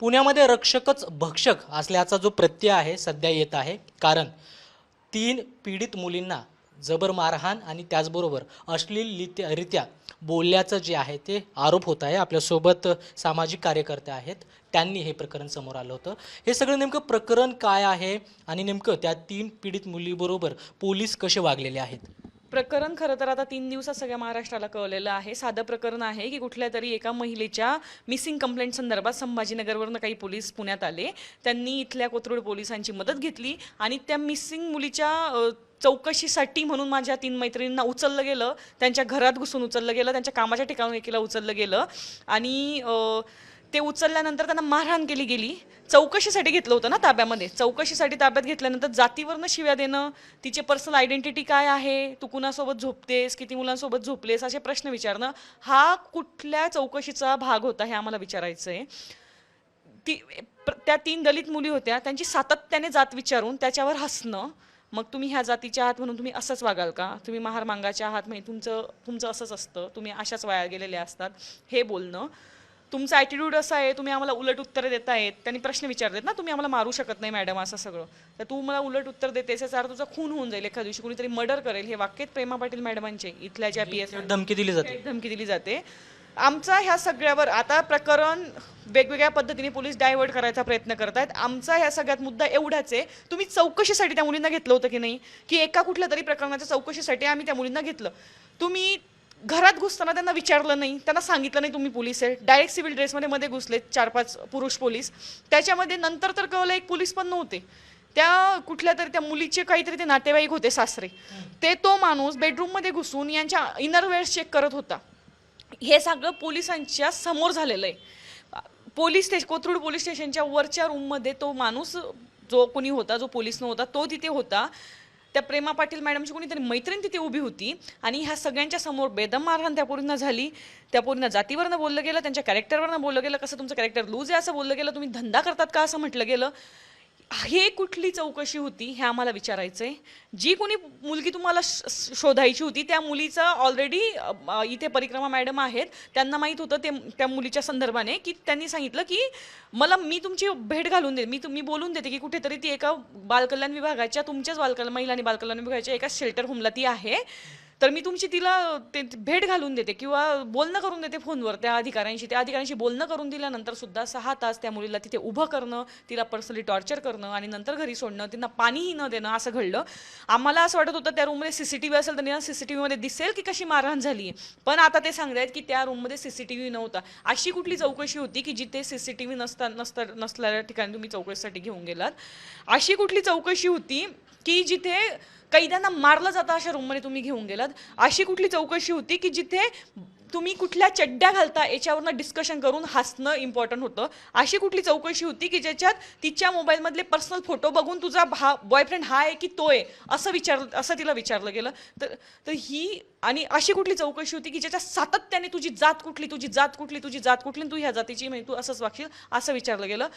पुण्यामध्ये रक्षकच भक्षक असल्याचा जो प्रत्यय आहे सध्या येत आहे. कारण तीन पीडित मुलींना जबर मारहाण आणि त्याचबरोबर अश्लीलरित्या रित्या बोलल्याचं जे आहे ते आरोप होत आहे. आपल्यासोबत सामाजिक कार्यकर्ते आहेत. त्यांनी हे प्रकरण समोर आलं होतं. हे सगळं नेमकं प्रकरण काय आहे? आणि नेमकं त्या तीन पीडित मुलीबरोबर पोलीस कसे वागलेले आहेत? प्रकरण खरं तर आता तीन दिवसात सगळ्या महाराष्ट्राला कळलेलं आहे. साधं प्रकरण आहे की कुठल्या तरी एका महिलेच्या मिसिंग कंप्लेंट संदर्भात संभाजीनगरवरून काही पोलीस पुण्यात आले. त्यांनी इथल्या कोथरूड पोलिसांची मदत घेतली आणि त्या मिसिंग मुलीच्या चौकशीसाठी म्हणून माझ्या तीन मैत्रिणींना उचललं गेलं. त्यांच्या घरात घुसून उचललं गेलं. त्यांच्या कामाच्या ठिकाणून एकीला उचललं गेलं. आणि ते उचलल्यानंतर त्यांना मारहाण केली गेली. चौकशीसाठी घेतलं होतं ना ताब्यामध्ये. चौकशीसाठी ताब्यात घेतल्यानंतर जातीवरनं शिव्या देणं तिचे पर्सनल आयडेंटिटी काय आहे तू कुणासोबत झोपतेस किती मुलांसोबत झोपलेस असे प्रश्न विचारणं हा कुठल्या चौकशीचा भाग होता हे आम्हाला विचारायचं आहे ती त्या तीन दलित मुली होत्या त्यांची सातत्याने जात विचारून त्याच्यावर हसणं मग तुम्ही ह्या जातीच्या आहात म्हणून तुम्ही असंच वागाल का? तुम्ही महार मांगाच्या आहात म्हणजे तुमचं तुमचं असंच असतं तुम्ही अशाच वाया गेलेल्या असतात हे बोलणं. तुमचा ॲटिट्यूड असा आहे तुम्ही आम्हाला उलट उत्तरं देतायत. त्यांनी प्रश्न विचारलेत ना तुम्ही आम्हाला मारू शकत नाही मॅडम असं सगळं. तर तू मला उलट उत्तर देतेस याचा अर्थ तुझा खून होऊन जाईल एखाद्या दिवशी. कुणीतरी मर्डर करेल हे वाक्यच प्रेमा पाटील मॅडमांचे इथल्या ज्या पी एस धमकी दिली जाते. धमकी दिली जाते. आमचा ह्या सगळ्यावर आता प्रकरण वेगवेगळ्या पद्धतीने पोलीस डायव्हर्ट करायचा प्रयत्न करतायत. आमचा ह्या सगळ्यात मुद्दा एवढाच आहे तुम्ही चौकशीसाठी त्या मुलींना घेतलं होतं की नाही? की एका कुठल्या तरी प्रकरणाच्या चौकशीसाठी आम्ही त्या मुलींना घेतलं. तुम्ही घरात घुसताना त्यांना विचारलं नाही त्यांना सांगितलं नाही तुम्ही पोलीस आहे. डायरेक्ट सिव्हिल ड्रेसमध्ये मध्ये घुसले चार पाच पुरुष पोलीस. त्याच्यामध्ये नंतर तर कळलं एक पोलीस पण नव्हते. त्या कुठल्या तरी त्या मुलीचे काहीतरी ते नातेवाईक होते सासरे. ते तो माणूस बेडरूममध्ये घुसून यांच्या इनरवेअर्स चेक करत होता. हे सगळं पोलिसांच्या समोर झालेलं आहे. पोलीस स्टेशन कोथरूड पोलीस स्टेशनच्या वरच्या रूममध्ये तो माणूस जो कोणी होता जो पोलीस नव्हता तो तिथे होता. त्या प्रेमा पाटील मॅडमची कोणीतरी मैत्रीण तिथे उभी होती आणि ह्या सगळ्यांच्या समोर बेदम मारहाण त्या पोरींना झाली. त्या पोरींना जातीवरनं बोललं गेलं त्यांच्या कॅरेक्टरवरनं बोललं गेलं. कसं तुमचं कॅरेक्टर लूज आहे असं बोललं गेलं तुम्ही धंदा करतात का असं म्हटलं गेलं. हे कुठली चौकशी होती हे आम्हाला विचारायचं आहे जी कोणी मुलगी तुम्हाला शोधायची होती त्या मुलीचा ऑलरेडी इथे परिक्रमा मॅडम आहेत. त्यांना माहीत होतं ते त्या मुलीच्या संदर्भाने की त्यांनी सांगितलं की मला मी तुमची भेट घालून दे मी तुम्ही बोलून देते की कुठेतरी ती एका बालकल्याण विभागाच्या तुमच्याच बालकल्याण महिला आणि बालकल्याण विभागाच्या एका शेल्टर होमला ती आहे. तर मी तुमची तिला ते भेट घालून देते किंवा बोलणं करून देते फोनवर त्या अधिकाऱ्यांशी. त्या अधिकाऱ्यांशी बोलणं करून दिल्यानंतर सुद्धा सहा तास त्या मुलीला तिथे उभं करणं तिला पर्सनली टॉर्चर करणं आणि नंतर घरी सोडणं त्यांना पाणीही न देणं असं घडलं. आम्हाला असं वाटत होतं त्या रूममध्ये सी सी टी व्ही असेल तर निदान व्हीमध्ये दिसेल की कशी मारहाण झाली पण आता ते सांगतायत की त्या रूममध्ये सी सी टी व्ही नव्हता. अशी कुठली चौकशी होती की जिथे सी सी टी व्ही नसता नसता नसलेल्या ठिकाणी तुम्ही चौकशीसाठी घेऊन गेलात? अशी कुठली चौकशी होती की जिथे कैद्यांना मारलं जातं अशा रूममध्ये तुम्ही घेऊन गेलात. अशी कुठली चौकशी होती की जिथे तुम्ही कुठल्या चड्ड्या घालता याच्यावरनं डिस्कशन करून हसणं इम्पॉर्टंट होतं. अशी कुठली चौकशी होती की ज्याच्यात तिच्या मोबाईलमधले पर्सनल फोटो बघून तुझा भा बॉयफ्रेंड हा आहे की तो आहे असं विचार असं तिला विचारलं गेलं. तर तर ही आणि अशी कुठली चौकशी होती की ज्याच्यात सातत्याने तुझी जात कुठली तुझी जात कुठली तुझी जात कुठली तू ह्या जातीची म्हणजे तू असंच वागशील असं विचारलं गेलं.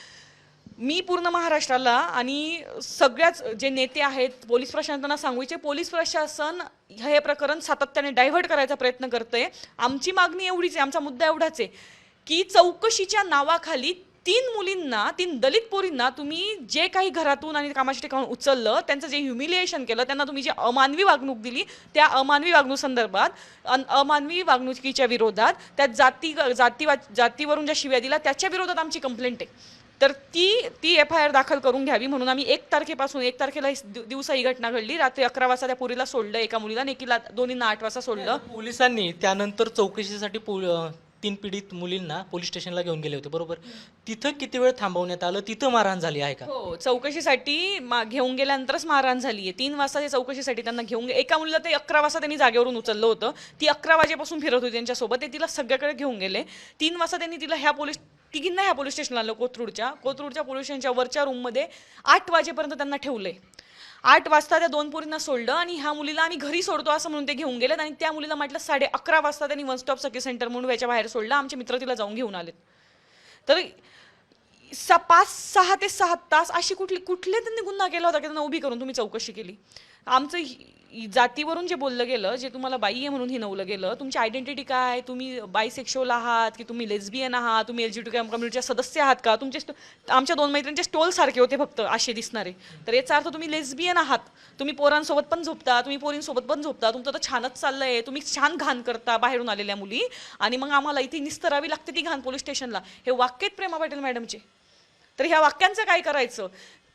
मी पूर्ण महाराष्ट्राला आणि सगळ्याच जे नेते आहेत पोलीस प्रशासनाला सांगू पोलीस प्रशासन हे प्रकरण सातत्याने डायव्हर्ट करायचा प्रयत्न करतंय. आमची मागणी एवढीच आहे आमचा मुद्दा एवढाच आहे की चौकशीच्या नावाखाली तीन मुलींना तीन दलित पोरींना तुम्ही जे काही घरातून आणि कामाच्या ठिकाणून उचललं त्यांचं जे ह्युमिलिएशन केलं त्यांना तुम्ही जी अमानवी वागणूक दिली त्या अमानवी वागणूक संदर्भात अन अमानवी वागणुकीच्या विरोधात त्या जाती जातीवा जातीवरून ज्या शिव्या दिल्या त्याच्या विरोधात आमची कंप्लेंट आहे. तर ती ती एफ आय आर दाखल करून घ्यावी म्हणून आम्ही एक तारखेपासून एक तारखेला दिव- दिवसा ही घटना घडली. रात्री अकरा वाजता त्या पुरीला सोडलं एका मुलीला. एकीला दोन्हींना आठ वाजता सोडलं. पोलिसांनी त्यानंतर चौकशीसाठी तीन पीडित मुलींना पोलीस स्टेशनला घेऊन गेले होते. बरोबर? तिथं किती वेळ थांबवण्यात आलं? तिथं मारहाण झाली आहे का? हो चौकशीसाठी घेऊन गेल्यानंतरच मारहाण झाली आहे. तीन वाजता ते चौकशीसाठी त्यांना घेऊन एका मुलीला ते अकरा वाजता त्यांनी जागेवरून उचललं होतं. ती अकरा वाजेपासून फिरत होती त्यांच्यासोबत. ते तिला सगळ्याकडे घेऊन गेले. तीन वाजता त्यांनी तिला ह्या पोलीस तिघींना ह्या पोलीस स्टेशनला आलं कोथरूडच्या. कोथरूडच्या पोलीस स्टेशनच्या वरच्या रूममध्ये आठ वाजेपर्यंत त्यांना ठेवलंय. आठ वाजता त्या दोन पोरींना सोडलं आणि ह्या मुलीला आम्ही घरी सोडतो असं म्हणून ते घेऊन गेलेत आणि त्या मुलीला म्हटलं साडे अकरा वाजता त्यांनी वन स्टॉप सखी सेंटर म्हणून याच्या बाहेर सोडलं. आमचे मित्र तिला जाऊन घेऊन आलेत. तर स पाच सहा ते सहा तास अशी कुठली कुठले त्यांनी गुन्हा केला होता की त्यांना उभी करून तुम्ही चौकशी केली? आमचं जातीवरून जे बोललं गेलं जे तुम्हाला बाई आहे म्हणून हिनवलं गेलं तुमची आयडेंटिटी काय? तुम्ही बायसेक्शुअल आहात की तुम्ही लेस्बियन आहात? तुम्ही एल जी टू कम्युनिटीचे सदस्य आहात का? तुमचे आमच्या दोन मैत्रिणींचे स्टोल सारखे होते फक्त असे दिसणारे. तर याचा अर्थ तुम्ही लेस्बियन आहात. तुम्ही पोरांसोबत पण झोपता तुम्ही पोरींसोबत पण झोपता तुमचं तर छानच चाललंय. तुम्ही छान घाण करता बाहेरून आलेल्या मुली. आणि मग आम्हाला इथे निस्तरावी लागते ती घाण पोलीस स्टेशनला. हे वाक्यत प्रेमा पाटील मॅडमचे. तर ह्या वाक्यांचं काय करायचं?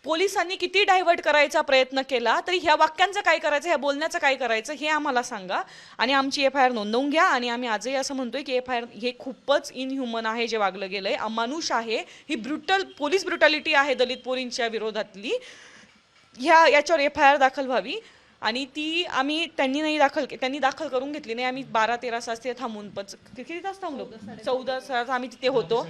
पोलिसांनी किती डायव्हर्ट करायचा प्रयत्न केला तरी ह्या वाक्यांचं काय करायचं ह्या बोलण्याचं काय करायचं हे आम्हाला सांगा. आणि आमची एफ आय आर नोंदवून घ्या. आणि आम्ही आजही असं म्हणतोय की एफ आय आर हे खूपच इनह्युमन आहे जे वागलं गेलंय. अमानुष आहे. ही ब्रुटल पोलीस ब्रुटॅलिटी आहे दलित पोरींच्या विरोधातली. ह्या याच्यावर एफ आय आर दाखल व्हावी. आणि ती आम्ही त्यांनी नाही दाखल त्यांनी दाखल करून घेतली नाही. आम्ही बारा तेरा तास ते थांबून पण किती तास थांबलो? चौदा तास आम्ही तिथे होतो.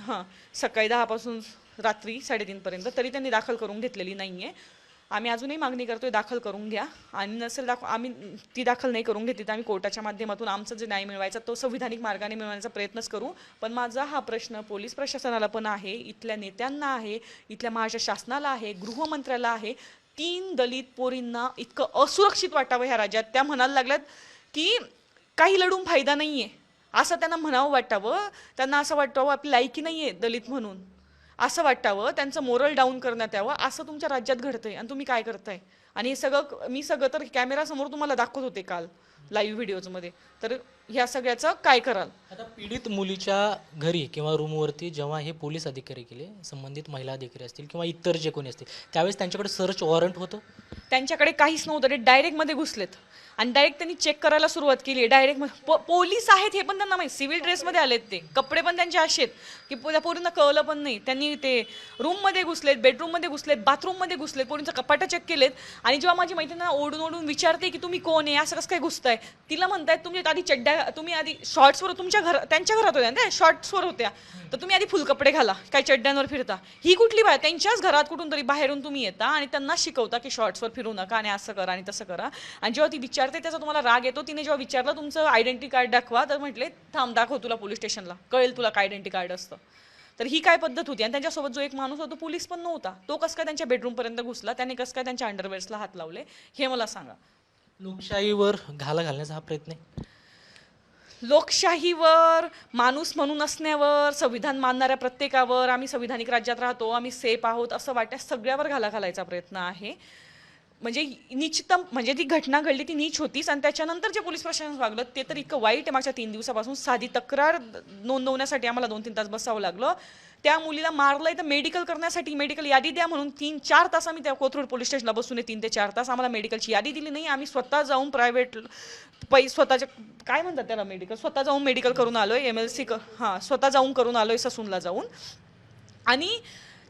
हां सकाळी दहापासून रात्री साडेतीनपर्यंत. तरी त्यांनी दाखल करून घेतलेली नाही आहे आम्ही अजूनही मागणी करतोय दाखल करून घ्या. आणि नसेल दाखव आम्ही ती दाखल नाही करून घेतली तर आम्ही कोर्टाच्या माध्यमातून आमचं जे न्याय मिळवायचा तो संविधानिक मार्गाने मिळवण्याचा प्रयत्नच करू. पण माझा हा प्रश्न पोलीस प्रशासनाला पण आहे इथल्या नेत्यांना आहे इथल्या महाराष्ट्र शासनाला आहे गृहमंत्र्याला आहे तीन दलित पोरींना इतकं असुरक्षित वाटावं ह्या राज्यात. त्या म्हणायला लागल्यात की काही लढून फायदा नाही आहे असं त्यांना म्हणावं वाटावं. त्यांना असं वाटावं आपली लायकी नाही आहे दलित म्हणून. असं वाटावं त्यांचं मोरल डाऊन करण्यात यावं असं तुमच्या राज्यात घडतंय. आणि तुम्ही काय करताय? आणि हे सगळं मी सगळं तर कॅमेरासमोर तुम्हाला दाखवत होते काल. लाईव्ह व्हिडिओजमध्ये तर ह्या सगळ्याचं काय कराल? आता पीडित मुलीच्या घरी किंवा रूमवरती जेव्हा हे पोलीस अधिकारी गेले संबंधित महिला अधिकारी असतील किंवा इतर जे कोणी असतील त्यावेळेस त्यांच्याकडे सर्च वॉरंट होतं? त्यांच्याकडे काहीच नव्हतं. ते डायरेक्टमध्ये घुसलेत. आणि डायरेक्ट त्यांनी चेक करायला सुरुवात केली. डायरेक्ट पोलीस आहेत हे पण त्यांना माहिती. सिव्हिल ड्रेसमध्ये आलेत ते. कपडे पण त्यांचे असे आहेत की त्या पोरींना कळलं पण नाही. त्यांनी ते रूममध्ये घुसलेत बेडरूममध्ये घुसलेत बाथरूममध्ये घुसलेत. पोरींचं कपाटं चेक केलेत. आणि जेव्हा माझी मैत्रिणींना ओढून ओढून विचारते की तुम्ही कोण आहे? असं कसं काय घुसताय? तिला म्हणतायत तुम्ही आधी चड्ड्या तुम्ही आधी शॉर्ट्सवर तुमच्या घर त्यांच्या घरात होत्या ना शॉर्ट्सवर होत्या. तर तुम्ही आधी फुल कपडे घाला काय चड्ड्यांवर फिरता. ही कुठली बाय त्यांच्याच घरात कुठून तरी बाहेरून तुम्ही येता आणि त्यांना शिकवता की शॉर्ट्सवर फिरू नका आणि असं करा आणि तसं करा. आणि जेव्हा ती विचारते त्याचा तुम्हाला राग येतो. तिने जेव्हा विचारलं तुमचं आयडेंटिटी कार्ड दाखवा. तर म्हटले थांब दाखव तुला पोलीस स्टेशनला कळेल तुला काय आयडेंटिटी कार्ड असतं. तर ही काय पद्धत होती? आणि त्यांच्यासोबत जो एक माणूस होता तो पोलीस पण नव्हता. तो कसं काय त्यांच्या बेडरूमपर्यंत घुसला? त्याने कसं काय त्यांच्या अंडरवेअर्सला हात लावले? हे मला सांगा. लोकशाहीवर घाला घालण्याचा हा प्रयत्न आहे. लोकशाहीवर माणूस म्हणून असण्यावर संविधान मानणाऱ्या प्रत्येकावर आम्ही संविधानिक राज्यात राहतो आम्ही सेफ आहोत असं वाटतं सगळ्यावर घाला घालायचा प्रयत्न आहे. म्हणजे निश्चितम म्हणजे ती घटना घडली ती नीच होतीच आणि त्याच्यानंतर जे पोलीस प्रशासन वागलं ते तर इतकं वाईट आहे. मागच्या तीन दिवसापासून साधी तक्रार नोंदवण्यासाठी आम्हाला दोन तीन तास बसावं लागलं. त्या मुलीला मारलंय तर मेडिकल करण्यासाठी मेडिकल यादी द्या म्हणून तीन चार तास आम्ही त्या कोथरूड पोलीस स्टेशनला बसून आहे. तीन ते चार तास आम्हाला मेडिकलची यादी दिली नाही. आम्ही स्वतः जाऊन प्रायव्हेट पै स्वतःच्या काय म्हणतात त्याला मेडिकल स्वतः जाऊन मेडिकल करून आलोय एम एल सी हां स्वतः जाऊन करून आलोय ससूनला जाऊन. आणि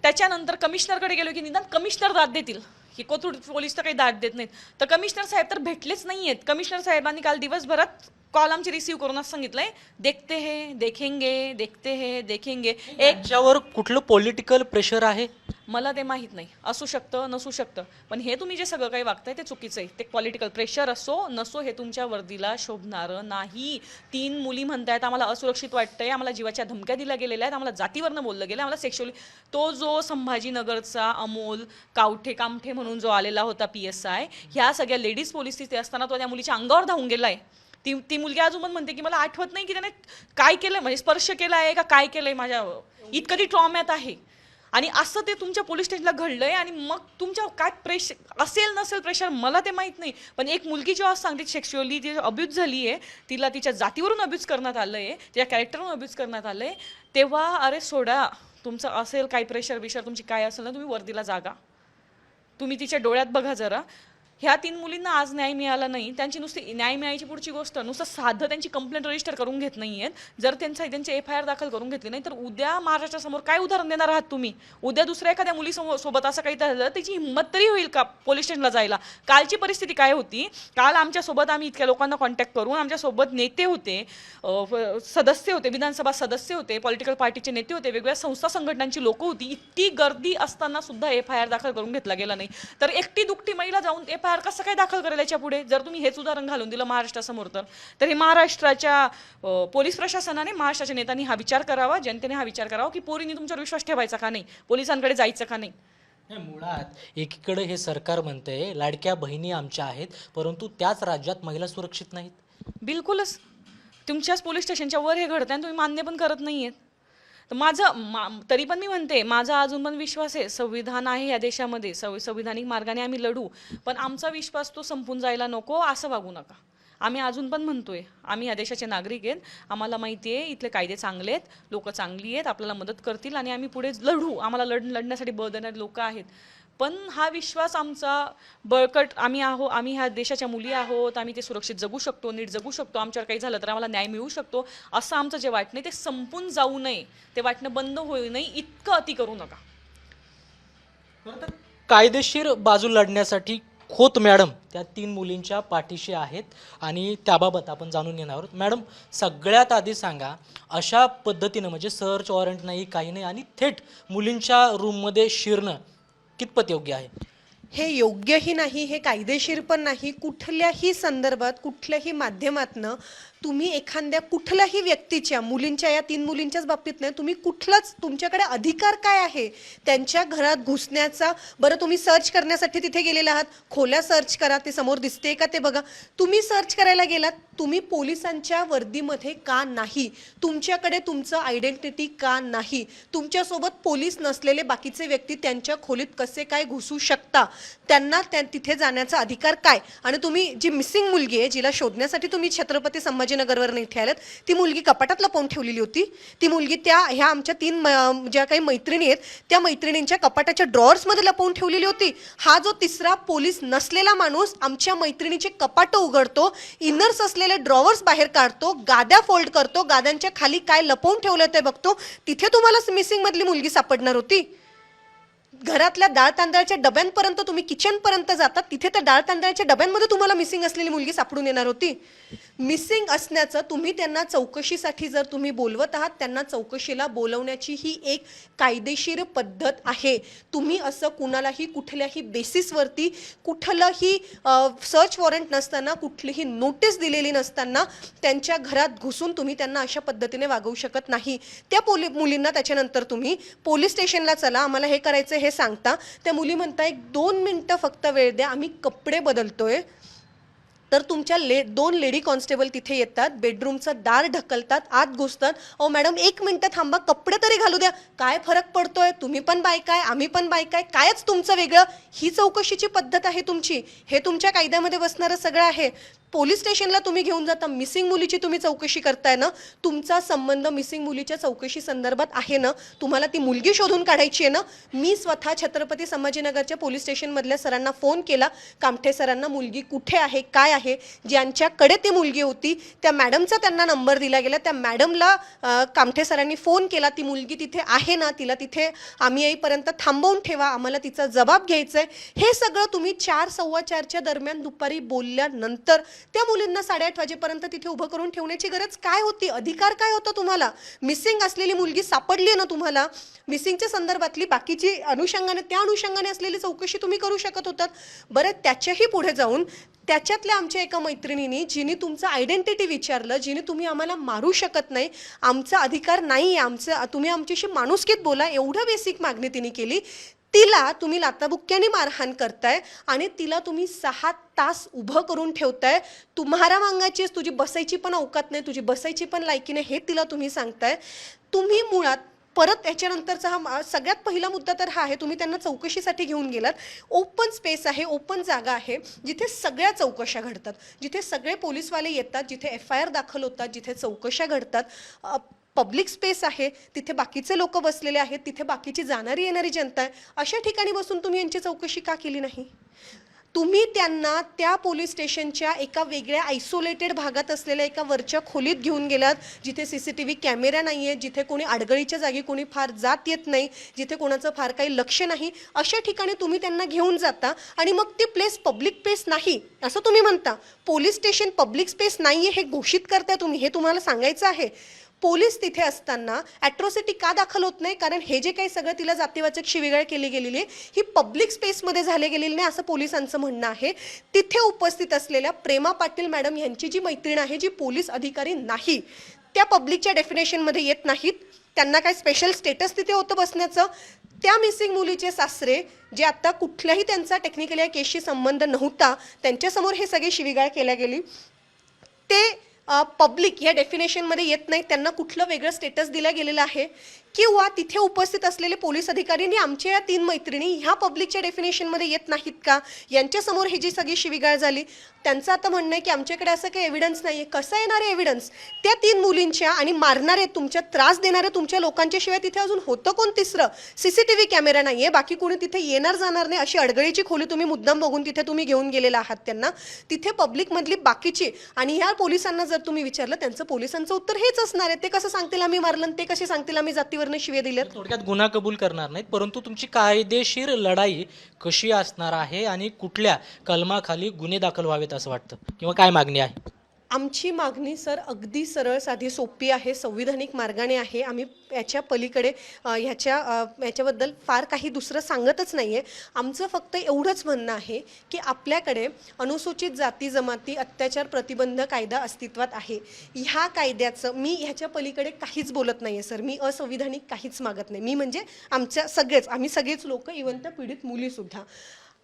त्याच्यानंतर कमिशनरकडे गेलो की निदान कमिशनर दाद देतील. हे कोथरूड पोलीस तर काही दाद देत नाहीत. तर कमिशनर साहेब तर भेटलेच नाही आहेत कमिशनर साहेबांनी काल दिवसभरात कॉल आमचे रिसीव्ह करून असं सांगितलंय देखते हे देखेंगे देखते हे देखेंगे. एक याच्यावर कुठलं पॉलिटिकल प्रेशर आहे? मला ते माहीत नाही. असू शकतं नसू शकतं. पण हे तुम्ही जे सगळं काही वागताय ते चुकीचं आहे. ते पॉलिटिकल प्रेशर असो नसो हे तुमच्या वर्दीला शोभणारं नाही. तीन मुली म्हणतायत आम्हाला असुरक्षित वाटतंय आम्हाला जीवाच्या धमक्या दिल्या गेलेल्या आहेत आम्हाला जातीवरनं बोललं गेलं आम्हाला सेक्शुअली तो जो संभाजीनगरचा अमोल कावठे कामठे म्हणून जो आलेला होता पी एस आय ह्या सगळ्या लेडीज पोलीस तिथे असताना तो त्या मुलीच्या अंगावर धावून गेलाय. ती ती मुलगी अजून पण म्हणते की मला आठवत नाही की त्याने काय केलंय? म्हणजे स्पर्श केला आहे का? काय केलंय माझ्या इतकं ती ट्रॉम्यात आहे. आणि असं ते तुमच्या पोलीस स्टेशनला आहे आणि मग तुमच्या काय प्रेशर असेल नसेल प्रेशर मला ते माहीत नाही. पण एक मुलगी जेव्हा सांगते सेक्शुअली जी अब्यूज झाली आहे तिला तिच्या जातीवरून अब्यूज करण्यात आलं आहे तिच्या कॅरेक्टरवरून अब्यूज करण्यात आलं आहे तेव्हा अरे सोडा तुमचं असेल काय प्रेशर बिशर तुमची काय असेल ना तुम्ही वर्दीला जागा. तुम्ही तिच्या डोळ्यात बघा जरा. ह्या तीन मुलींना आज न्याय मिळाला नाही. त्यांची नुसती न्याय मिळायची पुढची गोष्ट नुसतं साधं त्यांची कंप्लेंट रजिस्टर करून घेत नाही आहेत जर त्यांचा त्यांची एफ आय आर दाखल करून घेतली नाही तर उद्या महाराष्ट्रासमोर काय उदाहरण देणार आहात तुम्ही? उद्या दुसऱ्या एखाद्या मुलीसमोर सोबत असं काही झालं त्याची हिंमत तरी होईल का पोलीस स्टेशनला जायला? कालची परिस्थिती काय होती? काल आमच्यासोबत आम्ही इतक्या लोकांना कॉन्टॅक्ट करून आमच्यासोबत नेते होते सदस्य होते विधानसभा सदस्य होते पॉलिटिकल पार्टीचे नेते होते वेगवेगळ्या संस्था संघटनांची लोक होती. इतकी गर्दी असताना सुद्धा एफ आय आर दाखल करून घेतला गेला नाही. तर एकटी दुकटी महिला जाऊन एफ आय आर कसं काय दाखल करेल याच्यापुढे? जर तुम्ही हेच उदाहरण घालून दिलं महाराष्ट्रासमोर तर. तर हे महाराष्ट्राच्या पोलीस प्रशासनाने महाराष्ट्राच्या नेत्यांनी हा विचार करावा जनतेने हा विचार करावा की पोरींनी तुमच्यावर विश्वास ठेवायचा का नाही? पोलिसांकडे जायचं का नाही? मुळात एकीकडे हे सरकार म्हणतंय लाडक्या बहिणी आमच्या आहेत परंतु त्याच राज्यात महिला सुरक्षित नाहीत. बिलकुलच. तुमच्याच पोलीस स्टेशनच्या वर हे घडतं आणि तुम्ही मान्य पण करत नाही आहेत तर माझं मा तरी पण मी म्हणते माझा अजून पण विश्वास आहे संविधान आहे या देशामध्ये सव संविधानिक मार्गाने आम्ही लढू पण आमचा विश्वास तो संपून जायला नको असं वागू नका. आम्ही अजून पण म्हणतोय आम्ही या देशाचे नागरिक आहेत आम्हाला माहिती आहे इथले कायदे चांगले आहेत लोक चांगली आहेत आपल्याला मदत करतील आणि आम्ही पुढे लढू आम्हाला लढ लढण्यासाठी बळ देणारे लोक आहेत. पण हा विश्वास आमचा बळकट आम्ही आहो आम्ही ह्या देशाच्या मुली आहोत आम्ही ते सुरक्षित जगू शकतो नीट जगू शकतो आमच्यावर काही झालं तर आम्हाला न्याय मिळू शकतो असं आमचं जे वाटणं ते संपून जाऊ नये. ते वाटणं बंद होऊ नये इतकं अति करू नका. कायदेशीर बाजू लढण्यासाठी खोत मॅडम त्या तीन मुलींच्या पाठीशी आहेत आणि त्याबाबत आपण जाणून घेणार आहोत. मॅडम सगळ्यात आधी सांगा अशा पद्धतीनं म्हणजे सर्च वॉरंट नाही काही नाही आणि थेट मुलींच्या रूममध्ये शिरणं कितपत योग्य आहे? हे योग्यही नाही हे कायदेशीर पण नाही. कुठल्याही संदर्भात कुठल्याही माध्यमातनं तुम्ही एखाद्या कुठल्याही व्यक्तीच्या मुलींच्या या तीन मुलींच्याच बाबतीत नाही तुम्ही कुठलाच तुमच्याकडे अधिकार काय आहे? त्यांच्या घरात घुसण्याचा बरं तुम्ही सर्च करण्यासाठी तिथे गेलेले आहात खोल्या सर्च करा ते समोर दिसते का ते बघा. तुम्ही सर्च करायला गेलात तुम्ही पोलिसांच्या वर्दीमध्ये का नाही? तुमच्याकडे तुमचं आयडेंटिटी का नाही? तुमच्यासोबत पोलीस नसलेले बाकीचे व्यक्ती त्यांच्या खोलीत कसे काय घुसू शकता? त्यांना त्या तिथे जाण्याचा अधिकार काय? आणि तुम्ही जी मिसिंग मुलगी आहे जिला शोधण्यासाठी तुम्ही छत्रपती संभाजीनगरवर इथे आल्यात ती मुलगी कपाटात लपवून ठेवलेली होती. ती मुलगी त्या ह्या आमच्या तीन ज्या काही मैत्रिणी आहेत त्या मैत्रिणींच्या कपाटाच्या ड्रॉवर्समध्ये लपवून ठेवलेली होती. हा जो तिसरा पोलीस नसलेला माणूस आमच्या मैत्रिणीचे कपाटं उघडतो इनर्स असलेले ड्रॉवर्स बाहेर काढतो गाद्या फोल्ड करतो गाद्यांच्या खाली काय लपवून ठेवलं ते बघतो तिथे तुम्हाला मिसिंगमधली मुलगी सापडणार होती. घरातल्या डाळ तांदळाच्या डब्यांपर्यंत तुम्ही किचनपर्यंत जातात तिथे त्या डाळ तांदळाच्या डब्यांमध्ये तुम्हाला मिसिंग असलेली मुलगी सापडून येणार होती. मिसिंग असण्याचं तुम्ही त्यांना चौकशीसाठी जर तुम्ही बोलवत आहात त्यांना चौकशीला बोलवण्याची ही एक कायदेशीर पद्धत आहे. तुम्ही असं कुणालाही कुठल्याही बेसिसवरती कुठलंही सर्च वॉरंट नसताना कुठलीही नोटीस दिलेली नसताना त्यांच्या घरात घुसून तुम्ही त्यांना अशा पद्धतीने वागवू शकत नाही. त्या पोली मुलींना त्याच्यानंतर तुम्ही पोलीस स्टेशनला चला आम्हाला हे करायचं हे सांगता. त्या मुली म्हणता एक दोन मिनटं फक्त वेळ द्या आम्ही कपडे बदलतोय. तर तुमच्या ले दोन लेडी कॉन्स्टेबल तिथे येतात बेडरूमचं दार ढकलतात आत घुसतात. अहो मॅडम एक मिनटं थांबा कपडे तरी घालू द्या. काय फरक पडतोय? तुम्ही पण बायकाय आम्ही पण बायकाय कायच तुमचं वेगळं? ही चौकशीची पद्धत आहे तुमची. हे तुमच्या कायद्यामध्ये बसणारं सगळं आहे. पोलीस स्टेशनला तुम्ही घेऊन जाता मिसिंग मुलीची तुम्ही चौकशी करताय ना तुमचा संबंध मिसिंग मुलीच्या चौकशी संदर्भात आहे ना तुम्हाला ती मुलगी शोधून काढायची आहे ना मी स्वतः छत्रपती संभाजीनगरच्या पोलीस स्टेशनमधल्या सरांना फोन केला कामठे सरांना मुलगी कुठे आहे काय आहे ज्यांच्याकडे ती मुलगी होती त्या मॅडमचा त्यांना नंबर दिला गेला त्या मॅडमला कामठे सरांनी फोन केला ती मुलगी तिथे आहे ना तिला तिथे आम्ही येईपर्यंत थांबवून ठेवा आम्हाला तिचा जबाब घ्यायचा आहे हे सगळं तुम्ही चार सव्वा चारच्या दरम्यान दुपारी बोलल्यानंतर त्या मुलींना साडेआठ वाजेपर्यंत तिथे उभं करून ठेवण्याची गरज काय होती? अधिकार काय होता तुम्हाला? मिसिंग असलेली मुलगी सापडली ना तुम्हाला? मिसिंगच्या संदर्भातली बाकीची अनुषंगाने त्या अनुषंगाने असलेली चौकशी तुम्ही करू शकत होतात. बरं त्याच्याही पुढे जाऊन त्याच्यातल्या आमच्या एका मैत्रिणीने जिने तुमचं आयडेंटिटी विचारलं जिने तुम्ही आम्हाला मारू शकत नाही आमचा अधिकार नाही आहे आमचं तुम्ही आमच्याशी माणुसकीत बोला एवढं बेसिक मागणी तिने केली. तिला तुम्ही लाताबुक्क्याने मारहाण करताय आणि तिला तुम्ही सहा तास उभं करून ठेवताय. तुम्हारा मागायची तुझी बसायची पण अवकात नाही तुझी बसायची पण लायकी नाही हे तिला तुम्ही सांगताय. तुम्ही मुळात परत याच्यानंतरचा हा मा- सगळ्यात पहिला मुद्दा तर हा आहे तुम्ही त्यांना चौकशीसाठी घेऊन गेलात. ओपन स्पेस आहे ओपन जागा आहे जिथे सगळ्या चौकशा घडतात. जिथे सगळे पोलीसवाले येतात जिथे एफ आय आर दाखल होतात जिथे चौकशा घडतात. पब्लिक स्पेस आहे तिथे बाकीचे लोक बसलेले आहेत तिथे बाकीची जाणारी येणारी जनता आहे अशा ठिकाणी बसून तुम्ही यांची चौकशी का केली नाही? तुम्ही त्यांना त्या पोलीस स्टेशनच्या एका वेगळ्या आयसोलेटेड भागात असलेल्या एका वरच्या खोलीत घेऊन गेलात जिथे C C T V camera नाही आहे जिथे कोणी अडगळीच्या जागी कोणी फार जात येत नाही जिथे कोणाचं फार काही लक्ष नाही अशा ठिकाणी तुम्ही त्यांना घेऊन जाता आणि मग ती प्लेस पब्लिक प्लेस नाही असं तुम्ही म्हणता. पोलीस स्टेशन पब्लिक स्पेस नाही आहे हे घोषित करताय तुम्ही हे तुम्हाला सांगायचं आहे. पोलीस तिथे असताना ॲट्रॉसिटी का दाखल होत नाही? कारण हे जे काही सगळं तिला जातीवाचक शिवीगाळ केली गेलेली आहे ही पब्लिक स्पेसमध्ये झाले गेलेली नाही असं पोलिसांचं म्हणणं आहे. तिथे उपस्थित असलेल्या प्रेमा पाटील मॅडम यांची जी मैत्रीण आहे जी पोलीस अधिकारी नाही त्या पब्लिकच्या डेफिनेशनमध्ये येत नाहीत. त्यांना काय स्पेशल स्टेटस तिथे होतं बसण्याचं? त्या मिसिंग मुलीचे सासरे जे आता कुठल्याही त्यांचा टेक्निकली या केसशी संबंध नव्हता त्यांच्यासमोर हे सगळे शिविगाळ केल्या गेली. ते पब्लिक या डेफिनेशनमध्ये येत नाही. त्यांना कुठलं वेगळं स्टेटस दिलं गेलेलं आहे. किंवा तिथे उपस्थित असलेले पोलीस अधिकाऱ्यांनी आमच्या या तीन मैत्रिणी ह्या पब्लिकच्या डेफिनेशनमध्ये येत नाहीत का? यांच्यासमोर ही जी सगळी शिविगाळ झाली त्यांचं आता म्हणणं आहे की आमच्याकडे असं काही एव्हिडन्स नाही आहे कसं येणार आहे एव्हिडन्स त्या तीन मुलींच्या आणि मारणारे तुमच्या त्रास देणारे तुमच्या लोकांच्या शिवाय तिथे अजून होतं कोण तिसरं? C C T V camera नाही आहे बाकी कोणी तिथे येणार जाणार नाही अशी अडगळीची खोली तुम्ही मुद्दाम बघून तिथे तुम्ही घेऊन गेलेला आहात त्यांना. तिथे पब्लिकमधली बाकीची आणि ह्या पोलिसांना जर तुम्ही विचारलं त्यांचं पोलिसांचं उत्तर हेच असणार आहे. ते कसं सांगतील आम्ही मारलं आणि ते कसे सांगतील आम्ही जातीवरनं शिवे दिलेत थोडक्यात गुन्हा कबूल करणार नाहीत परंतु तुमची कायदेशीर लढाई कशी असणार आहे आणि कुठल्या कलमाखाली गुन्हे दाखल व्हावेत असं वाटतं? किंवा काय मागणी आहे? आमची मागणी सर अगदी सरळ साधी सोपी आहे संविधानिक मार्गाने आहे. आम्ही याच्या पलीकडे ह्याच्या याच्याबद्दल फार काही दुसरं सांगतच नाही आहे आमचं फक्त एवढंच म्हणणं आहे की आपल्याकडे अनुसूचित जाती जमाती अत्याचार प्रतिबंध कायदा अस्तित्वात आहे. ह्या कायद्याचं मी ह्याच्या पलीकडे काहीच बोलत नाही आहे सर. मी असंविधानिक काहीच मागत नाही. मी म्हणजे आमच्या सगळेच आम्ही सगळेच लोक इवन त्या पीडित मुलीसुद्धा.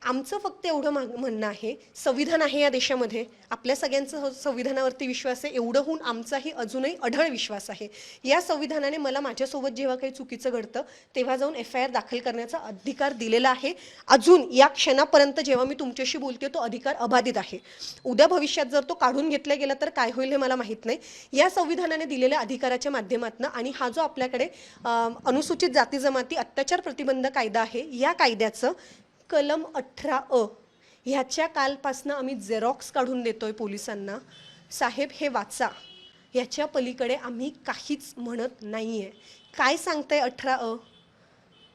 आमचं फक्त एवढं माग म्हणणं आहे संविधान आहे या देशामध्ये. आपल्या सगळ्यांचं हो- संविधानावरती विश्वास आहे. एवढं होऊन आमचाही अजूनही अढळ विश्वास आहे. या संविधानाने मला माझ्यासोबत जेव्हा काही चुकीचं घडतं तेव्हा जाऊन एफ आय आर दाखल करण्याचा अधिकार दिलेला आहे. अजून या क्षणापर्यंत जेव्हा मी तुमच्याशी बोलते तो अधिकार अबाधित आहे. उद्या भविष्यात जर तो काढून घेतला गेला तर काय होईल हे मला माहीत नाही. या संविधानाने दिलेल्या अधिकाराच्या माध्यमातून आणि हा जो आपल्याकडे अनुसूचित जाती जमाती अत्याचार प्रतिबंध कायदा आहे या कायद्याचं कलम अठरा अ ह्याच्या कालपासनं आम्ही झेरॉक्स काढून देतोय पोलिसांना. साहेब हे वाचा. याच्या पलीकडे आम्ही काहीच म्हणत नाही आहे काय सांगताय अठरा अ?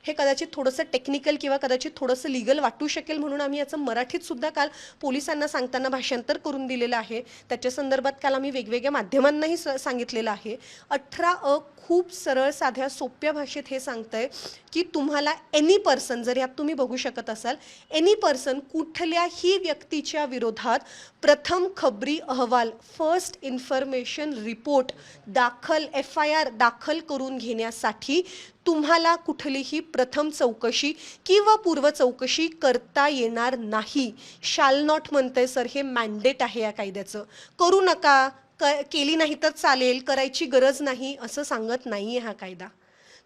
हे कदाचित थोडंसं टेक्निकल किंवा कदाचित थोडंसं लिगल वाटू शकेल म्हणून आम्ही याचं मराठीत सुद्धा काल पोलिसांना सांगताना भाषांतर करून दिलेलं आहे. त्याच्या संदर्भात काल आम्ही वेगवेगळ्या माध्यमांनाही स सांगितलेलं आहे. अठरा अ खूप सरळ साध्या सोप्या भाषेत हे सांगतंय की तुम्हाला एनी पर्सन जर यात तुम्ही बघू शकत असाल एनी पर्सन कुठल्याही व्यक्तीच्या विरोधात प्रथम खबरी अहवाल फर्स्ट इन्फॉर्मेशन रिपोर्ट दाखल एफ आय आर दाखल करून घेण्यासाठी तुम्हाला कुठलीही प्रथम चौकशी किंवा पूर्व चौकशी करता येणार नाही. शाल नॉट म्हणतंय सर. हे मॅन्डेट आहे या कायद्याचं. करू नका. क केली नाही तर चालेल. करायची गरज नाही असं सांगत नाही आहे हा कायदा.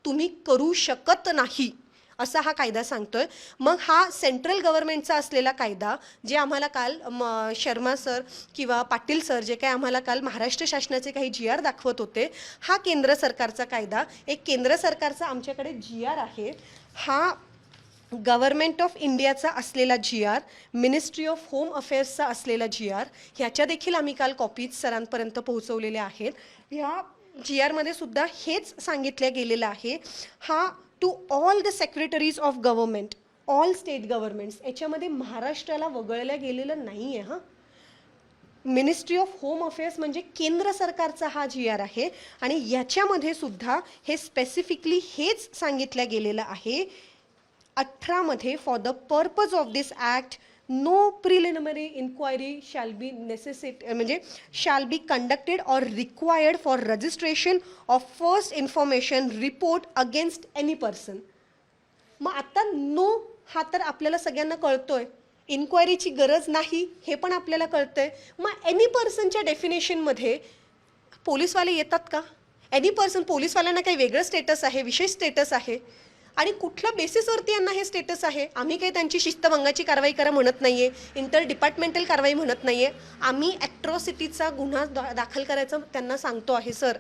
तुम्ही करू शकत नाही. असा हा कायदा सांगतोय. मग हा सेंट्रल गव्हर्नमेंटचा असलेला कायदा जे आम्हाला काल म, शर्मा सर किंवा पाटील सर जे काय आम्हाला काल महाराष्ट्र शासनाचे काही जी आर दाखवत होते हा केंद्र सरकारचा कायदा एक केंद्र सरकारचा आमच्याकडे जी आर आहे. हा गव्हर्नमेंट ऑफ इंडियाचा असलेला G R ministry of home अफेअर्सचा असलेला जी आर ह्याच्या देखील आम्ही काल कॉपीज सरांपर्यंत पोहोचवलेल्या आहेत. ह्या जी आरमध्ये सुद्धा हेच सांगितलं गेलेलं आहे. हा to all the secretaries of government all state governments याच्यामध्ये महाराष्ट्राला वगळलं गेलेलं नाही आहे हां. मिनिस्ट्री ऑफ होम अफेअर्स म्हणजे केंद्र सरकारचा हा जी आर आहे आणि याच्यामध्ये सुद्धा हे स्पेसिफिकली हेच सांगितलं गेलेलं आहे अठरामध्ये for the purpose of this act no preliminary inquiry shall be necessary म्हणजे shall be conducted or required for registration of first information report against any person मग आता नो हा तर आपल्याला सगळ्यांना कळतोय. इन्क्वायरीची गरज नाही हे पण आपल्याला कळतंय. मग एनी पर्सनच्या डेफिनेशनमध्ये पोलीसवाले येतात का? एनी पर्सन पोलीसवाल्यांना काही वेगळं स्टेटस आहे विशेष स्टेटस आहे? आणि कुठल्या बेसिसवरती यांना हे स्टेटस आहे? आम्ही काही त्यांची शिस्तभंगाची कारवाई करा म्हणत नाही आहे इंटर डिपार्टमेंटल कारवाई म्हणत नाही आहे आम्ही ॲट्रॉसिटीचा गुन्हा दा दाखल करायचा त्यांना सांगतो आहे सर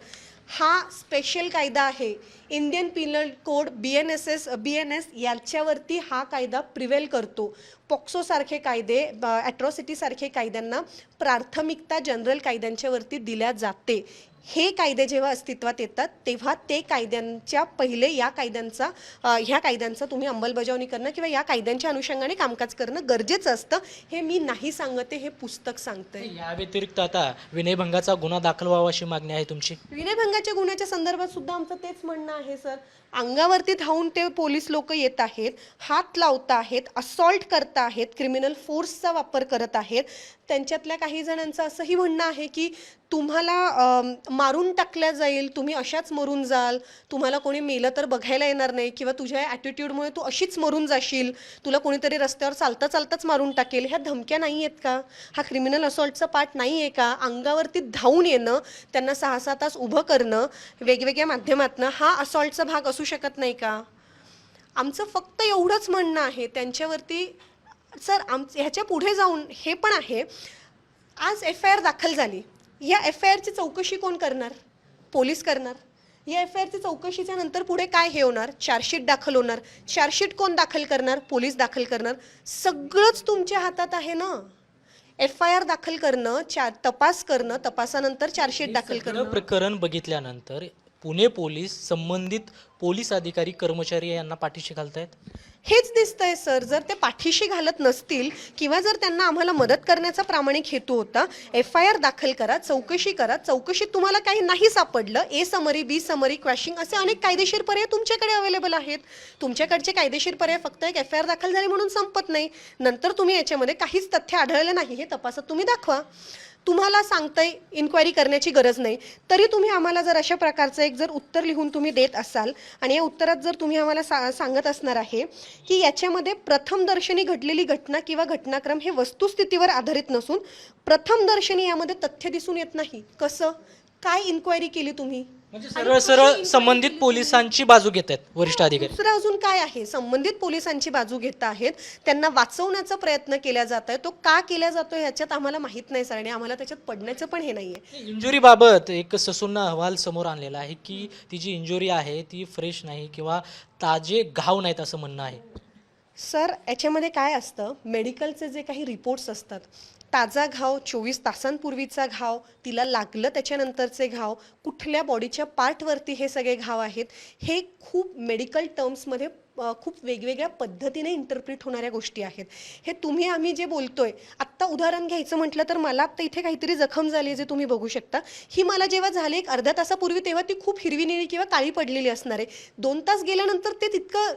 हा स्पेशल कायदा आहे. Indian Penal Code B N S S B N S याच्यावरती हा कायदा प्रिवेल करतो. पॉक्सोसारखे कायदे ॲट्रॉसिटीसारखे कायद्यांना प्राथमिकता जनरल कायद्यांच्यावरती दिल्या जाते. हे कायदे जेव्हा अस्तित्वात येतात तेव्हा ते कायद्यांच्या पहिले या कायद्यांचा ह्या कायद्यांचा तुम्ही अंमलबजावणी करणं किंवा या कायद्यांच्या अनुषंगाने कामकाज करणं गरजेचं असतं हे मी नाही सांगते हे पुस्तक सांगतंय. या व्यतिरिक्त आता विनयभंगाचा गुन्हा दाखल व्हावा अशी मागणी आहे तुमची? विनयभंगाच्या गुन्ह्याच्या संदर्भात सुद्धा आमचं तेच म्हणणं आहे सर. अंगावरती धावून ते पोलीस लोक येत आहेत हात लावत आहेत असॉल्ट करत आहेत क्रिमिनल फोर्सचा वापर करत आहेत. त्यांच्यातल्या काही जणांचं असंही म्हणणं आहे की तुम्हाला मारून टाकल्या जाईल तुम्ही अशाच मरून जाल तुम्हाला कोणी मेलं तर बघायला येणार नाही किंवा तुझ्या ॲटिट्यूडमुळे तू अशीच मरून जाशील तुला कोणीतरी रस्त्यावर चालता चालताच मारून टाकेल ह्या धमक्या नाही आहेत का? हा क्रिमिनल असॉल्टचा पार्ट नाही आहे का? अंगावरती धावून येणं त्यांना सहा सहा तास उभं करणं वेगवेगळ्या माध्यमातनं हा असॉल्टचा भाग असतो असू शकत नाही का? आमचं फक्त एवढंच म्हणणं आहे त्यांच्यावरती सर आम ह्याच्या पुढे जाऊन हे पण आहे. आज एफ आय आर दाखल झाली. या एफ आय आरची चौकशी कोण करणार? पोलीस करणार. या एफ आय आरची चौकशीच्या नंतर पुढे काय हे होणार? चार्जशीट दाखल होणार. चार्जशीट कोण दाखल करणार? पोलीस दाखल करणार. सगळंच तुमच्या हातात आहे ना? एफ आय आर दाखल करणं चार तपास करणं तपासानंतर चार्जशीट दाखल करणं. प्रकरण बघितल्यानंतर पुणे पोलीस संबंधित पोलीस अधिकारी कर्मचारी यांना पाठीशी घालतायत? हेच दिसतंय सर. जर ते पाठीशी घालत नसतील किंवा जर त्यांना आम्हाला मदत करण्याचा प्रामाणिक हेतू होता एफ आय आर दाखल करा चौकशी करा. चौकशीत तुम्हाला काही नाही सापडलं. ए समरी बी समरी क्वॅशिंग असे अनेक कायदेशीर पर्याय तुमच्याकडे अवेलेबल आहेत. तुमच्याकडचे कायदेशीर पर्याय फक्त एक एफ आय आर दाखल झाली म्हणून संपत नाही. नंतर तुम्ही याच्यामध्ये काहीच तथ्य आढळलं नाही. हे तपासात तुम्ही दाखवा. तुम्हाला सांगतंय इन्क्वायरी करण्याची गरज नाही. तरी तुम्ही आम्हाला जर अशा प्रकारचं एक जर उत्तर लिहून तुम्ही देत असाल आणि या उत्तरात जर तुम्ही आम्हाला सा सांगत असणार आहे की याच्यामध्ये प्रथमदर्शनी घडलेली घटना किंवा घटनाक्रम हे वस्तुस्थितीवर आधारित नसून प्रथमदर्शनी यामध्ये तथ्य दिसून येत नाही. कसं? काय इन्क्वायरी केली तुम्ही? म्हणजे सरळ सरळ संबंधित पोलिसांची बाजू घेत आहेत वरिष्ठ अधिकारी. दुसरं अजून काय आहे? संबंधित पोलिसांची बाजू घेत आहेत. त्यांना वाचवण्याचा प्रयत्न केला जात आहे. तो का केला जातो ह्याच्यात आम्हाला माहीत नाही सर. आणि आम्हाला त्याच्यात पडण्याचं पण हे नाही आहे इंजुरी बाबत एक ससून अहवाल समोर आणलेला आहे की ती जी इंजुरी आहे ती फ्रेश नाही किंवा ताजे घाव नाहीत असं म्हणणं आहे. सर याच्यामध्ये काय असतं? मेडिकलचे जे काही रिपोर्ट्स असतात ताजा घाव चोवीस तासांपूर्वीचा घाव तिला लागलं त्याच्यानंतरचे घाव कुठल्या बॉडीच्या पार्टवरती हे सगळे घाव आहेत हे खूप मेडिकल टर्म्समध्ये खूप वेगवेगळ्या पद्धतीने इंटरप्रिट होणाऱ्या गोष्टी आहेत. हे तुम्ही आम्ही जे बोलतोय आत्ता उदाहरण घ्यायचं म्हटलं तर मला आत्ता इथे काहीतरी जखम झाली आहे जे तुम्ही बघू शकता. ही मला जेव्हा झाली एक अर्ध्या तासापूर्वी तेव्हा ती खूप हिरवी निळी किंवा काळी पडलेली असणार आहे. दोन तास गेल्यानंतर ते तितकं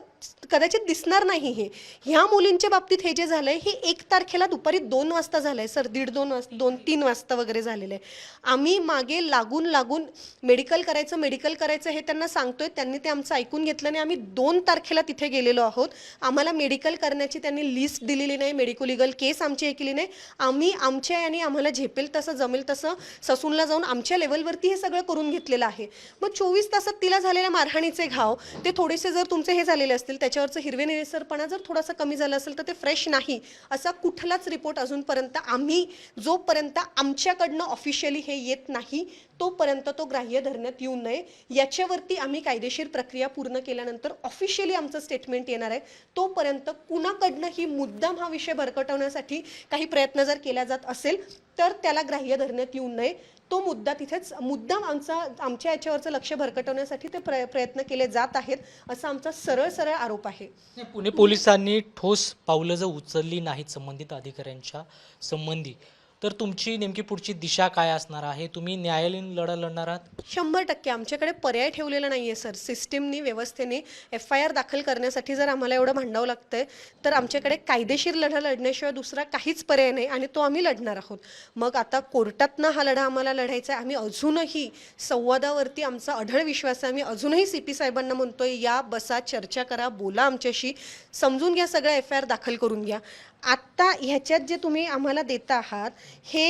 कदाचित दिसणार नाही हे. ह्या मुलींच्या बाबतीत हे जे झालंय हे एक तारखेला दुपारी दोन वाजता झालंय सर. दीड दोन वाजता दोन तीन वाजता वगैरे झालेलं आहे. आम्ही मागे लागून लागून मेडिकल करायचं मेडिकल करायचं हे त्यांना सांगतोय. त्यांनी ते आमचं ऐकून घेतलं नाही आम्ही दोन तारखेला तिथे गेलेलो आहोत. आम्हाला मेडिकल करण्याची त्यांनी लिस्ट दिलेली नाही. मेडिको लिगल केस आमची हे केली नाही. आम्ही आमच्या आणि आम्हाला झेपेल तसं जमेल तसं ससूनला जाऊन आमच्या लेवलवरती हे सगळं करून घेतलेलं आहे. मग चोवीस तासात तिला झालेल्या मारहाणीचे घाव ते थोडेसे जर तुमचे हे झालेले असतील त्याच्यावरचं हिरवे निळसरपणा जर थोडासा कमी झाला असेल तर ते फ्रेश नाही. असा कुठलाच रिपोर्ट अजूनपर्यंत आम्ही जोपर्यंत आमच्याकडनं ऑफिशियली हे येत नाही तोपर्यंत तो ग्राह्य धरण्यात येऊ नये. याच्यावरती आम्ही कायदेशीर प्रक्रिया पूर्ण केल्यानंतर ऑफिशियली आमचं स्टेटमेंट येणार आहे. तोपर्यंत कुणाकडनं ही मुद्दाम हा विषय भरकटवण्यासाठी काही प्रयत्न जर केला जात असेल तर त्याला ग्राह्य धरण्यात येऊ नये. तो मुद्दा तिथेच मुद्दाम आमचा आमच्या याच्यावरचं लक्ष भरकटवण्यासाठी ते प्रयत्न केले जात आहेत असा आमचा सरळ सरळ आरोप आहे. पुणे पोलिसांनी ठोस पावलं जर उचलली नाहीत संबंधित अधिकाऱ्यांच्या संबंधी तर तुमची नेमकी पुढची दिशा काय असणार आहे? तुम्ही न्यायालयीन लढा लढणार आहात? शंभर टक्के. आमच्याकडे पर्याय ठेवलेला नाही आहे सर. सिस्टीमनी व्यवस्थेने एफ आय आर दाखल करण्यासाठी जर आम्हाला एवढं भांडावं लागतंय तर आमच्याकडे कायदेशीर लढा लढण्याशिवाय दुसरा काहीच पर्याय नाही आणि तो आम्ही लढणार आहोत. मग आता कोर्टातनं हा लढा आम्हाला लढायचा आहे आम्ही अजूनही संवादावरती आमचा अढळ विश्वास आहे. आम्ही अजूनही सी पी साहेबांना म्हणतोय या बसा चर्चा करा बोला आमच्याशी. समजून घ्या सगळं एफ आय आर दाखल करून घ्या. आत्ता ह्याच्यात जे तुम्ही आम्हाला देता आहात हे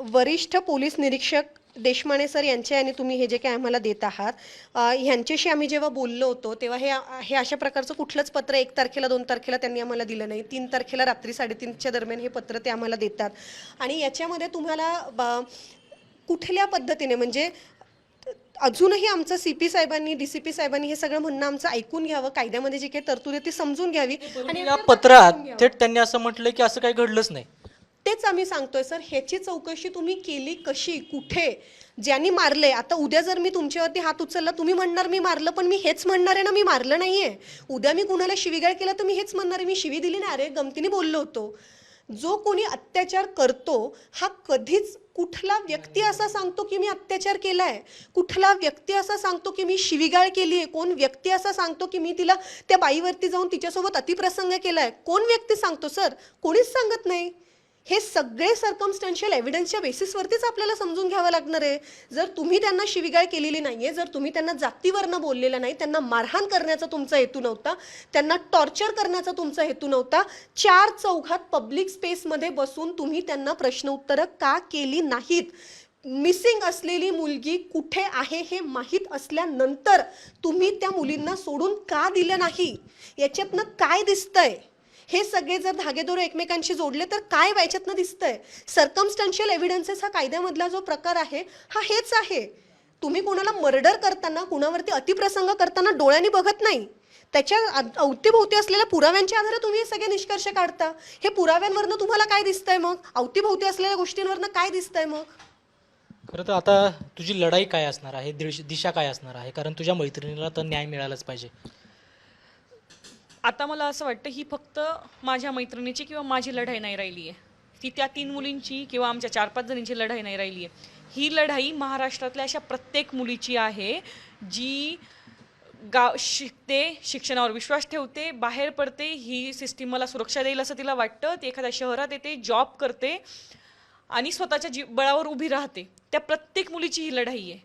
वरिष्ठ पोलीस निरीक्षक देशमाने सर यांचे आणि तुम्ही हे जे काही आम्हाला देत आहात ह्यांच्याशी आम्ही जेव्हा बोललो होतो तेव्हा हे हे अशा प्रकारचं कुठलंच पत्र एक तारखेला दोन तारखेला त्यांनी आम्हाला दिलं नाही. तीन तारखेला रात्री साडेतीनच्या दरम्यान हे पत्र ते आम्हाला देतात. आणि याच्यामध्ये तुम्हाला कुठल्या पद्धतीने म्हणजे अजूनही आमचं सी पी साहेबांनी डी सी पी साहेबांनी हे सगळं म्हणणं आमचं ऐकून घ्यावं. कायद्यामध्ये जी काही तरतूद आहे ती समजून घ्यावी. आणि या पत्रात थेट त्यांनी असं म्हटलं की असं काही घडलंच नाही. तेच आम्ही सांगतोय सर. ह्याची चौकशी तुम्ही केली कशी? कुठे? ज्यांनी मारले आता उद्या जर मी तुमच्यावरती हात उचलला तुम्ही म्हणणार मी मारलं पण मी हेच म्हणणार आहे ना मी मारलं नाहीये. उद्या मी कुणाला शिवीगाळ केला तर मी हेच म्हणणार आहे. मी शिवी दिली नाही. अरे गमतीने बोललो होतो. जो कोणी अत्याचार करतो हा कधीच कुठला व्यक्ती असा सांगतो की मी अत्याचार केला आहे कुठला व्यक्ती असा सांगतो की मी शिवीगाळ केली आहे कोण व्यक्ती असा सांगतो की मी तिला त्या बाईवरती जाऊन तिच्यासोबत अतिप्रसंग केला आहे कोण व्यक्ती सांगतो सर? कोणीच सांगत नाही. हे सगळे सर्कमस्टन्शियल एव्हिडन्सच्या बेसिसवरतीच आपल्याला समजून घ्यावं लागणार आहे. जर तुम्ही त्यांना शिविगाळ केलेली नाही आहे जर तुम्ही त्यांना जातीवरनं बोललेलं नाही त्यांना मारहाण करण्याचा तुमचा हेतू नव्हता त्यांना टॉर्चर करण्याचा तुमचा हेतू नव्हता चार चौघात पब्लिक स्पेसमध्ये बसून तुम्ही त्यांना प्रश्न उत्तरं का केली नाहीत? मिसिंग असलेली मुलगी कुठे आहे हे माहीत असल्यानंतर तुम्ही त्या मुलींना सोडून का दिलं नाही? याच्यातनं काय दिसतंय? हे सगळे जर धागेदोरे एकमेकांशी जोडले तर काय व्हायच्यातनं दिसतंय? सर्कमस्टन्शियल एव्हिडन्सेस हा कायद्यामधला जो प्रकार आहे हा हेच आहे. तुम्ही कोणाला मर्डर करताना कुणावरती अतिप्रसंग करताना डोळ्यांनी बघत नाही. त्याच्या अवतीभोवती असलेल्या पुराव्यांच्या आधारे तुम्ही हे सगळे निष्कर्ष काढता. हे पुराव्यांवरनं तुम्हाला काय दिसतंय मग? अवतीभोवती असलेल्या गोष्टींवरनं काय दिसतंय मग? खरं तर आता तुझी लढाई काय असणार आहे? दिश- दिशा काय असणार आहे? कारण तुझ्या मैत्रिणीला तर न्याय मिळालाच पाहिजे. आता मला असं वाटतं ही फक्त माझ्या मैत्रिणीची किंवा माझी लढाई नाही राहिली आहे. ती त्या तीन मुलींची किंवा आमच्या चार पाच जणींची लढाई नाही राहिली आहे. ही लढाई महाराष्ट्रातल्या अशा प्रत्येक मुलीची आहे जी गाव शिकते शिक्षणावर विश्वास ठेवते बाहेर पडते ही सिस्टीम मला सुरक्षा देईल असं तिला वाटतं. ती एखाद्या शहरात येते जॉब करते आणि स्वतःच्या जी बळावर उभी राहते. त्या प्रत्येक मुलीची ही लढाई आहे.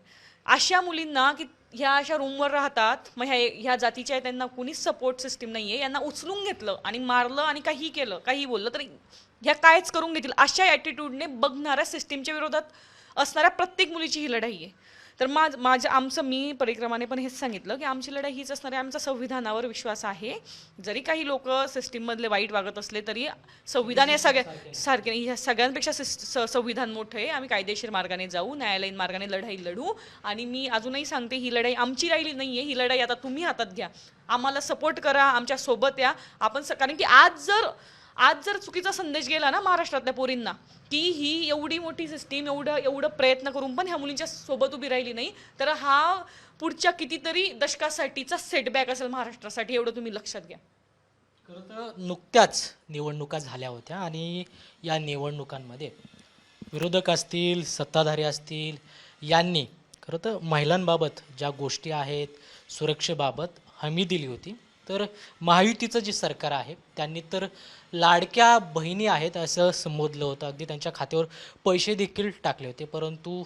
अशा मुलींना की ह्या अशा रूमवर राहतात मग ह्या ह्या जातीच्या आहेत त्यांना कुणीच सपोर्ट सिस्टीम नाही आहे यांना उचलून घेतलं आणि मारलं आणि काही केलं काही बोललं तर ह्या कायच करून घेतील? अशा ॲटिट्यूडने बघणाऱ्या सिस्टीमच्या विरोधात असणाऱ्या प्रत्येक मुलीची ही लढाई आहे. तर माझ माझं आमचं मी परिक्रमाने पण हेच सांगितलं की आमची लढाई हीच असणार आहे. आमचा संविधानावर विश्वास आहे. जरी काही लोक सिस्टीममधले वाईट वागत असले तरी संविधान या सगळ्या सारखे ह्या सगळ्यांपेक्षा संविधान मोठं आहे. आम्ही कायदेशीर मार्गाने जाऊ न्यायालयीन मार्गाने लढाई लढू आणि मी अजूनही सांगते ही लढाई आमची राहिली नाही आहे ही लढाई आता तुम्ही हातात घ्या. आम्हाला सपोर्ट करा आमच्यासोबत या. आपण स- कारण की आज जर आज जर चुकीचा संदेश गेला ना महाराष्ट्रातल्या पोरींना की ही एवढी मोठी सिस्टीम एवढं एवढं प्रयत्न करून पण ह्या मुलींच्या सोबत उभी राहिली नाही तर हा पुढच्या कितीतरी दशकासाठीचा सेटबॅक असेल महाराष्ट्रासाठी एवढं तुम्ही लक्षात घ्या. खरं तर नुकत्याच निवडणुका झाल्या होत्या आणि या निवडणुकांमध्ये विरोधक असतील सत्ताधारी असतील यांनी खरं तर महिलांबाबत ज्या गोष्टी आहेत सुरक्षेबाबत हमी दिली होती. तर महायुतीचं जे सरकार आहे त्यांनी तर लाडक्या बहिणी आहेत असं संबोधलं होतं. अगदी त्यांच्या खात्यावर पैसे देखील टाकले होते. परंतु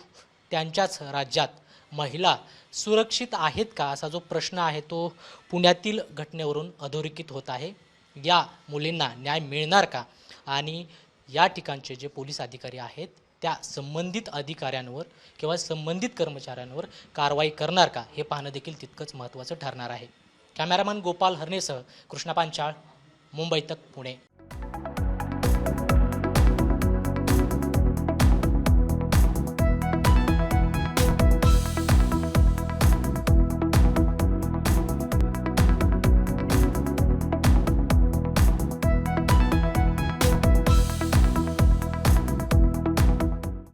त्यांच्याच राज्यात महिला सुरक्षित आहेत का असा जो प्रश्न आहे तो पुण्यातील घटनेवरून अधोरेखित होत आहे. या मुलींना न्याय मिळणार का? आणि या ठिकाणचे जे पोलीस अधिकारी आहेत त्या संबंधित अधिकाऱ्यांवर किंवा संबंधित कर्मचाऱ्यांवर कारवाई करणार का? हे पाहणं देखील तितकंच महत्त्वाचं ठरणार आहे. कॅमेरामन गोपाल हरणेसह कृष्णा पांचाळ मुंबई तक पुणे.